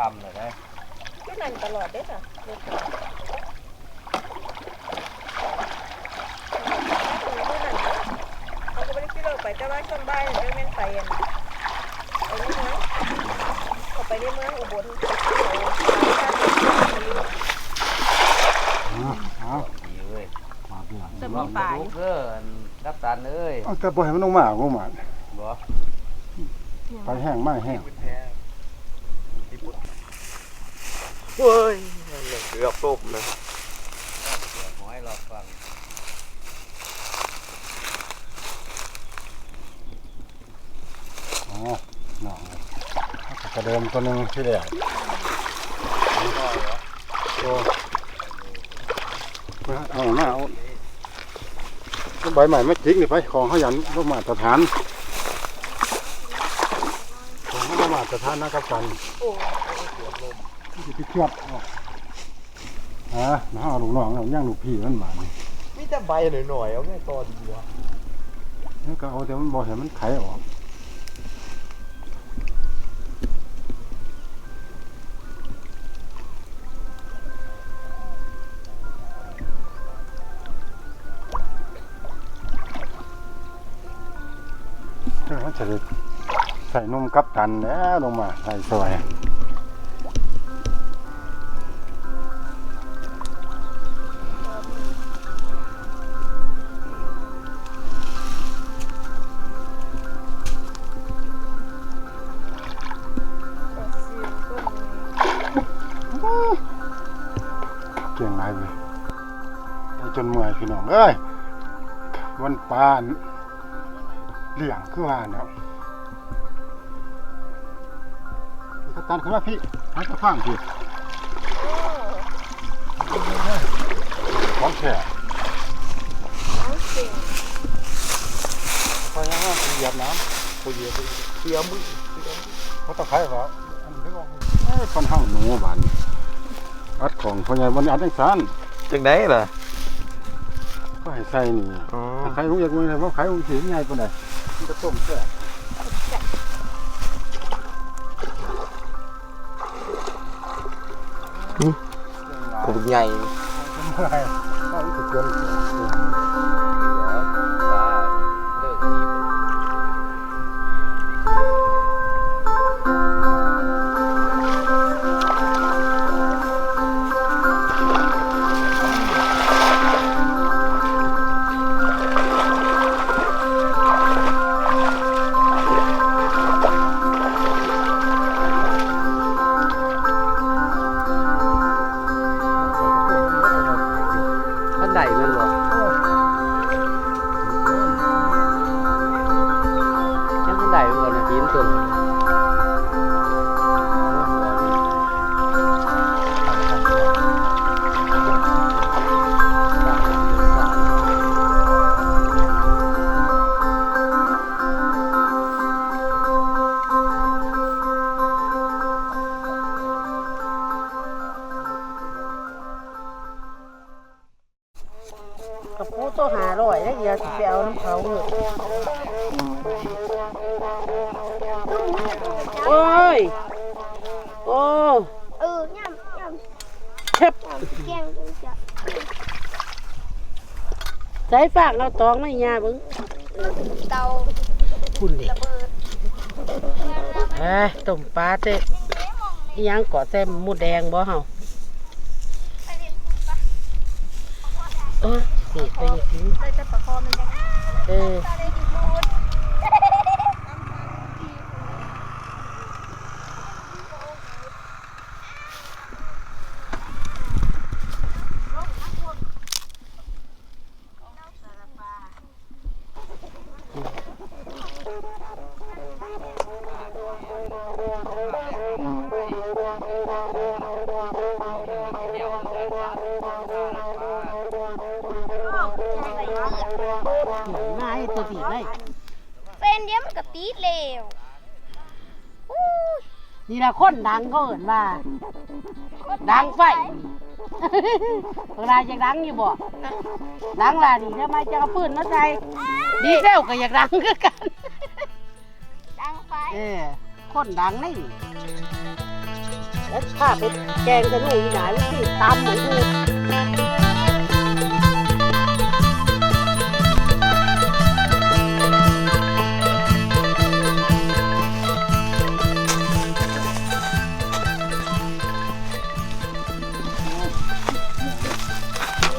คำเลยได้ก็นั่นตลอดเด้อจ้ะเด็กจ้ะเขาก็ไม่ได้คิดเราไปแต่ว่าช่วงบ่ายเนี่ยจะแม่นไปอันไปในเมืองเขาไปในเมืองอุบลเอาดีเว้ยมาเพื่อนจะลมีองปลายดูเด้ออันกัปตันเอ้ยเอาแต่บ่ให้มันลงมาลงมาบ่ ไปแห้งไม่แห้ง เฮ้ยเกือบตบนะเสือหอยรอฟังอ๋อน้องกระเดิมตัวหนึงที่แรกพ่อเหรอโอ้เอาหน้าเอาใบใหม่ไม่จิกนี่ไปของเขายันลงมาตรฐานของเขาลงมาตรฐานนะครับกัน โอ้ที่ที่เทียบเอาอ่าน้าเอาลูกน้องเอาย่างลูกพี่มันมานี่มีแต่ใบหน่อยๆเอาแค่ตอดีวะแล้วก็เอาแต่มันบอกเห็นมันไขออกเจ้ามันจะได้ใส่นมกับตันแล้วลงมาใส่ซอย วันปานเหลี่ยงคือว่าเนาะพี่กัปตันขึ้นมาพี่ให้ตะฟังพี่ของแฉะเอาจริงพอยังว่าเหยียบน้ำกูเหยียบเสียมือเขาตะไคร้เหรออันนี้ก็เอ้ยปันห้างหนูบานอัดของพ่อใหญ่วันนี้อัดทั้งสานจังไดล่ะ ก็ให้ใส่นี่อ๋อถ้าใครรู้อยากรู้เลยว่าใครรู้สีง่ายปานใดมันจะต้มแซ่บกูใหญ่เมื่อยก็รู้สึกเกิน ร่อยแล้วเดี๋ยวสิไปเอาน้ำเขาเหอะโอ้ย โอ้ เออย่ำย่เช็บำย่ำเกียงจังจะใส่ฝากเราตองไม่ยาเบึงเตาคุณดิระเบิดเอ้ยต้มปลาเตะอิหยังเกาะแซมหมูแดงบ่เฮาไปเรียนคุณปะ เสิไปอยากกินไปแต่ประคอมันยังเออ ตาได้ดิบูด มาให้ตัวสีได้เฟนเดียวมันก็ตีดเร็วอู้ยนี่ละคนดังเขาเอิ้นว่า ดังไฟเวลาอยากดังอยู่บ่ ดังล่ะนี่ทำไมจะเอาปืนมาใส่ ดีเซลก็อยากดังคือกัน ดังไฟเออคนดังนี่แล้วข้าไปแกงกระดูกอีหลายวิธีตำหมู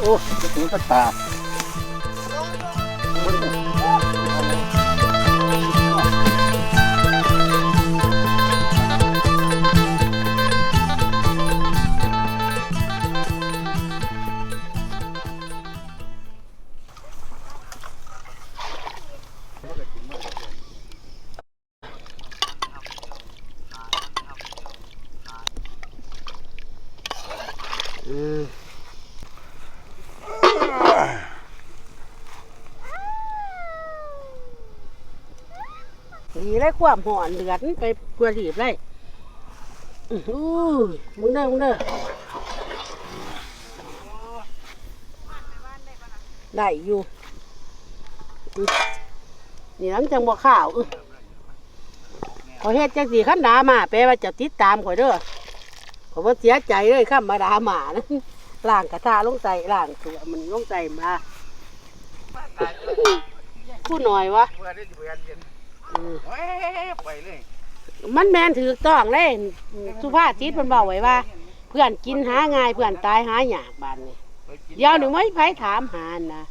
โอ้จะถึงก็ตา ดีเลยความหอนเดือดไปกลัวรีบเลยอื้มึงเด้อมึงเด้อได้อยู่นี่หลังจังบ่ข้าวขอเฮ็ดจังสีขันดามาแปลว่าจะติดตามข่อยเด้อขอยบ่เสียใจเลยข้ามมาดาหมานะล่างกระทาลงใส่ล่างตัวมันลงใส่มาพูดหน่อยวะ เพื่อนได้สิไปเย็นอืมเฮ้ยไปเลยมันแมนถือต้องเลยสุภาพจิตมันบอกไว้ว่า เพื่อนกินหาง่ายเพื่อนตายหายากบานนี่ไปกินเดี๋ยวหนูไม่ไผถามหานะ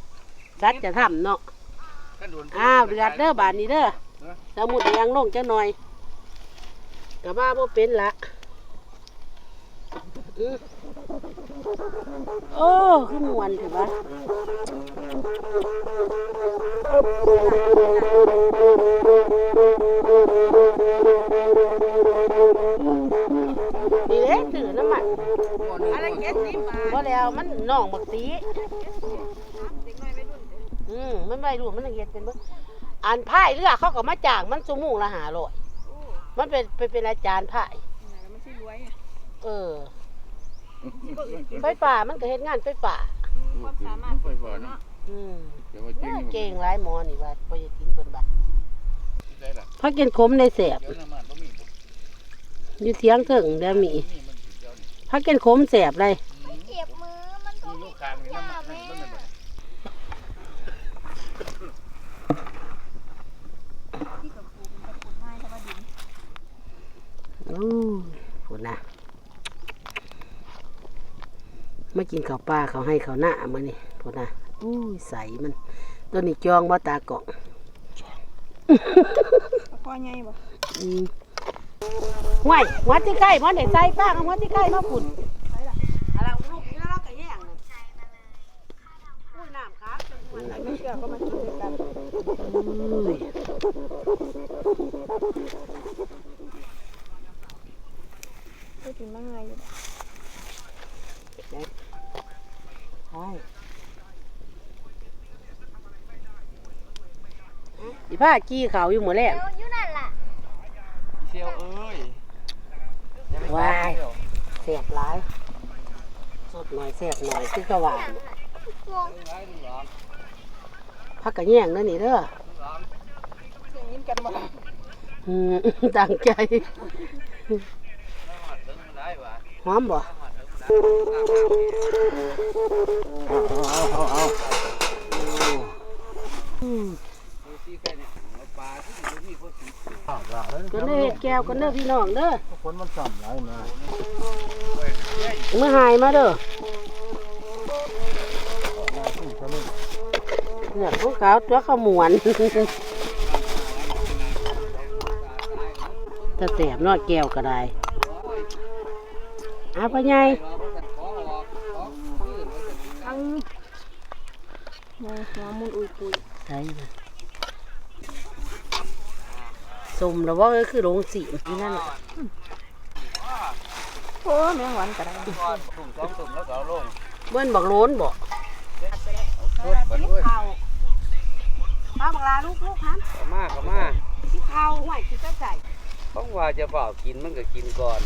สัตว์จะทำเนาะอ้าวเดือดเด้อบานนี้เด้อสมุดยังลงจังหน่อยกะมาบ่เป็นละ โอ้ขึ้นมวนถือว่าดีเด้ถือน้ำมันอะไรเจ็ดสิบบาทบ่แล้วมันน่องบักสีเด็กน้อยไม่รุ่นเด้ออืมมันไม่รู้มันละเฮ็ดเป็นเบ่อ่านพายเรือเขาก็มาจางมันสมุงละหาร้อยมันเป็นเป็นอาจารย์พายน่เออ ไฟป่ามันก็เฮ็ดงานไฟป่าความสามารถไปบ่เนาะอืมเดี๋ยวว่าจริงเก่งหลายหมอนี่ว่าบ่อยากกินเพิ่นบัดได้ล่ะพักกินขมในแสบเดี๋ยวน้ำมันบ่มีบ่อยู่เถียงเถิงเดี๋ยวมีมีมันสิเดี๋ยวนี้พักกินขมแสบเลยเจ็บมือมันก็มีลูกค้างนี่น้ำมันมันมันบ่ที่กับปูมันกับปูง่ายแต่ว่าดินอู้พุ่นน่ะ มากินข้าวปลาเขาให้ข้าวหน้ามื้อนี่พุ่นน่ะอู้ยใสมันตัวนี้จองบ่ตากล่องปลาคอใหญ่บ่อืมห่วยหัวที่ใกล้มันได้ใส่ฟ้างเอาหัวที่ใกล้มาฝุ่นอะไรลูกนี่แล้วก็แย่งนั่นอุ้ยน้ำครับจนหัวไหลไม่เชื่อก็มากินด้วยกันอุ้ยก็กินมาง่ายอยู่ ใช่อีผ้ากี้เขาอยู่หมดแล้วเดี๋ยวอยู่นั่นล่ะเชียวเอ้ยว้ายเสียบหลายสดหน่อยเสียบหน่อยคือกระหว่างงงพักกระแย่งนั่นนี่เด้อเสียงยิ้มกันบ่อืมตั้งใจได้ว่ะหอมบ่ เอาเอาเอาก็เนื้อเห็ดแก้วก็เนื้อพี่น้องเด้อคนมันสั่มหลายนะเมื่อหายมาเด้อเนี่ยพวกเขาตัวขมวนจะแสบนอดแก้วก็ได้อาปะไงทั้ง หัวหัวมุนอุยปุยใช่นะสมแล้วว่าก็คือโรงสีที่นั่นน่ะโอ้แมงวันก็ได้ตุ่มสองตุ่มแล้วก็เอาลงเบิ้นบักโล้นบ่รถไปด้วยข้าวป้าบักลาลูกลูกฮันเข้ามาเข้ามาที่ข้าวห่วยที่ใส่ใส่ต้องว่าจะเปล่ากินมันก็กินก่อน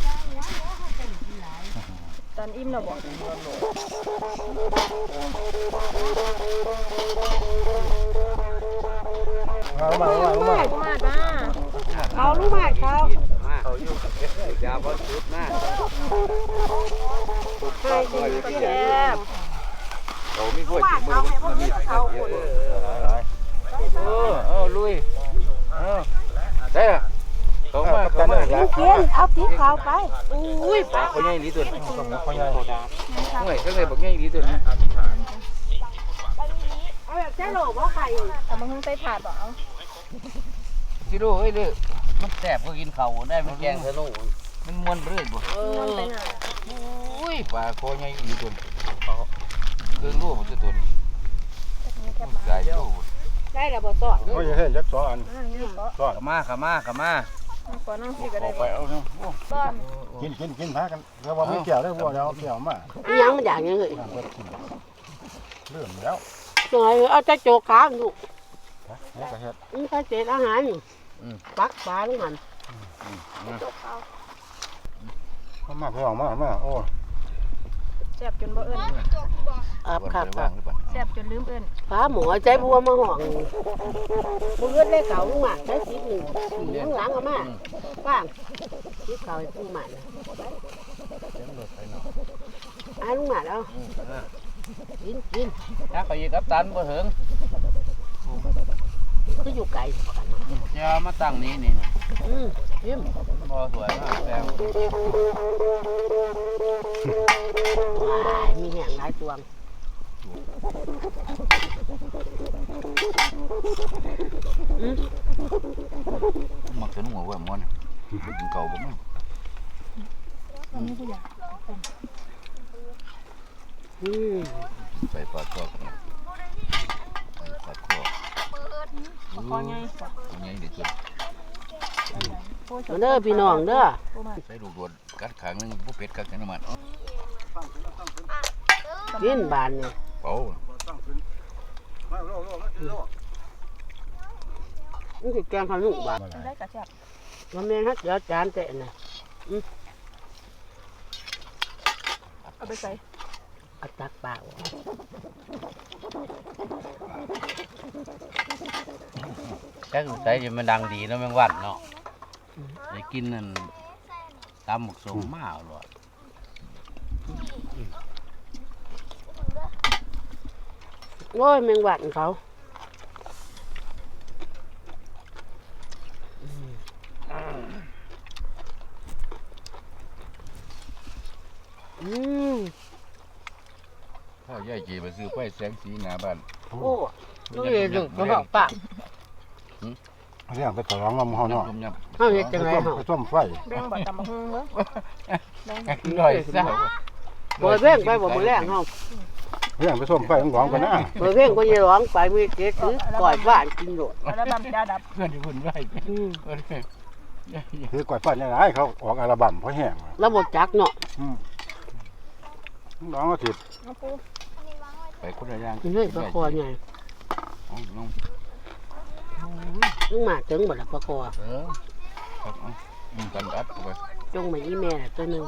ตอนอิ่มแล้วบ่เอามาเอามาเอามามาจ้าเขาลูกหมากเขามาเขาอยู่ยาบอสุดนะให้ดีก็แซ่บ เขาไม่ค่อยถึงมือมันมีเขาเออเออลุยเออได้อะเขามาเขามา กินเอาพริกเขาไปอุ้ยปลาเขาใหญ่ดีตัวนี้เขาใหญ่ห่วยข้างในบักใหญ่ดีตัวนี้เอาแบบใช้โหลว่าไข่เอามาหุ้งใส่ถาดบ่เอาชิโร่เฮ้ยเลยมันแสบก็กินเขาได้มันแกงสนุกมันม้วนเรื่อยบ่มันไปหน่อยอุ้ยปลาคอใหญ่ดีตัวนี้เกินรู้มันตัวนี้นี่แคบมาใหญ่อยู่ได้แล้วบ่สอดเขาจะให้ยักษ์สองอันอ่านี่ก็สอดขามาขามาขามา ก่อนน้องสิก็ได้ไปเอาเนาะบ้านกินกินกินพากันแล้วว่าไม่เกี่ยวได้วัวแล้วเกี่ยวมาอีหยังมันอย่างยังเลยเปิดกินเริ่มแล้วหน่อยเอาจะโจกขาลูกนี่ก็เฮ็ดนี่ก็เศษอาหารนี่ปักปลาลงมันมามาพี่น้องมามาโอ้ แซ่บจนบ่เอิ้นอาบครับว่างหรือเปล่าแซ่บจนลืมเอิ้นปลาหมอใจบัวมาห่องบุเงินได้เก่าลุงหมากได้สิบหนึ่งสีข้างหลังเอามาป้างสิบเก่าให้ผู้หมันอ่าลุงหมากเอากินกินถ้าเขายิงกับตันบ่ถึงคืออยู่ไกลกว่ากันเนาะจะมาตั้งนี้นี่นะอืมกินพอสวยมากแล้ว ว้ายมีแห่งหลายตวงมักสนุกกว่ามันกินเก่าบ่มั้งอืมใส่ปลาคอกันใส่ปลาคอคอใหญ่ตัวใหญ่ดีตัวมาเด้อพี่น้องเด้อใส่ลูกโดดกัดขางนึงบ่เป็ดกัดกันน้ำมัน กินบานเนี่ยเป่านี่คือแกงขนุนบานได้กระแซ่บมันแม่นฮักเดี๋ยวจานเตะน่ะเอาไปใส่เอาตักเปล่าแค่ใส่จะมันดังดีแล้วแมงวันเนาะได้กินนั่นตำหมกสมมาอร่อย โอ้ยแมงวันเขาอืมพ่อย่ายจีไปซื้อไฟแสงสีหน้าบ้านโอ้ลูกเอ๋ยลูกเขาบอกปากเรื่องไปตลองลำเขาเนาะต้มยเขาเฮ็ดจังไงไปเฮาส้มไปส้มไฟแบ่งบ่ตำบักหุ่งเด้อแบ่งำหน่อยซะเปิดเพ่งไปบ่มื้อแรงเฮา เรื่องไปส้มไฟต้องหลองกันนะเปิดเพ่งก็อย่าร้องไปมีเกศถือก่อยบ้านกินโดดอัลบั้มจ้าดับเพื่อนที่พุ่นไว้อืมคือกวาดฟันยังไงเขาออกอัลบั้มเพราะแห้งแล้วบ่จักเนาะน้องก็ติดน้องปูไปคนละอย่างเฮ้ยปลาคอใหญ่น้องลุงมาถึงบ่ล่ะปลาคอเออครับอืมกันอัดเข้าไปจงมาอีแม่น่ะตัวหนึง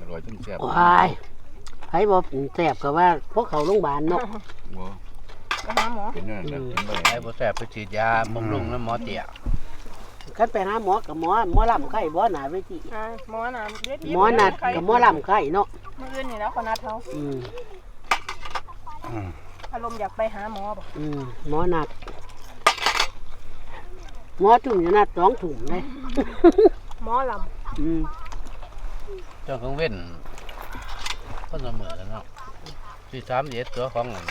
อร่อยจังแซ่บว้าย ไผบ่แซ่บก็ว่าพวกเขาโรงพยาบาลเนาะว้าก็หาหมอเป็นนั่นแหละเป็นไปไอ้บ่แซ่บไปฉีดยาบำรุงแล้วหมอเตี้ยคันไปหาหมอกับหมอหมอลำไข้บ่หนาเวทีอ่าหมอน่ะเดี๋ยวหมอนัดกับหมอลำไข้เนาะมื้ออื่นนี่แล้วเขานัดเฮาอืมอารมณ์อยากไปหาหมอบ่อืมหมอนัดหมอถุ่มอยู่นัดสองถุ่มเลยหมอลอืมเจ้าของเว้น ก็เสมอเนาะที่สามเอ็ดตัวของอัน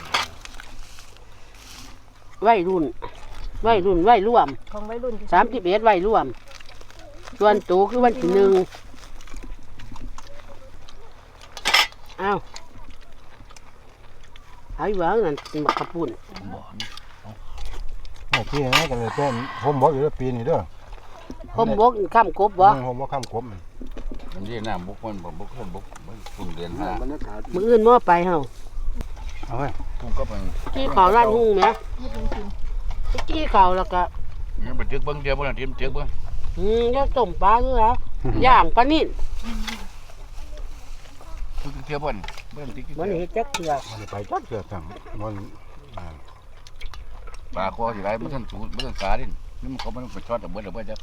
วัยรุ่นวัยรุ่นวัยร่วมำของวัยรุ่นที่สามสิบเอ็ดวัยร่วม ส่วนตูคือวันที่หนึ่งอ้าวไอ้เวิร์นั่นบักกระปุ่นบ่โอ้ปีนี้ก็เลยเป็นผมบอกอยู่ว่าปีนี้เด้อผมบกข้ามกบบ่ผมบอกข้ามกบ มันเรียกน้ำบุกคนบ่บุกคนบุกมันฝุ่นเดือนห้าบรรยากาศมืออื่นมอไปเฮาเอาไว้พุ่งก็ไปกี้เขาร้านหุ้งไหมกี้เขาแล้วก็นี่บันทึกเบิ่งเดียวบ่ล่ะทีมทึกเบิ่งอืมแล้วต้มปลาด้วยเหรอย่างปลานิ่นทึกเที่ยวบ่นเบิ่งทึกมันเห็ดจักเถื่อมันไปจัดเกือบทั้งมันปลาคอสิไรบ่ทันสูดบ่ทันสาดินี่มันเขาไม่ต้องไปช็อตแต่เบิดแต่เบิดจะ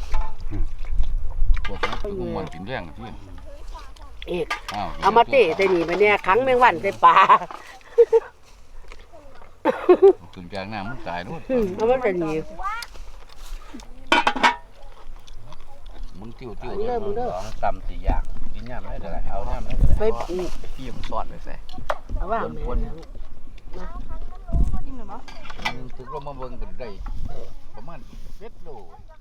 พวกนั้นคือมันกินแรงที่เอกอ้าวเอามาเตะใส่นี่ไปเนี่ยขังแมงวันใส่ปลาถึงกลางน้ำมันตายด้วยอืมเอามาใส่นี่มึงติ้วติ้วเอาเริ่มมึงเด้อสองตำสี่อย่างกินย่ำไม่ได้เอาย่ำไม่ได้ไปอืมพี่มันสอดไปใส่เอาว่าแม่นถึงเรามาเบิ่งกันได้ประมาณเจ็ดโลน่าจะมีผม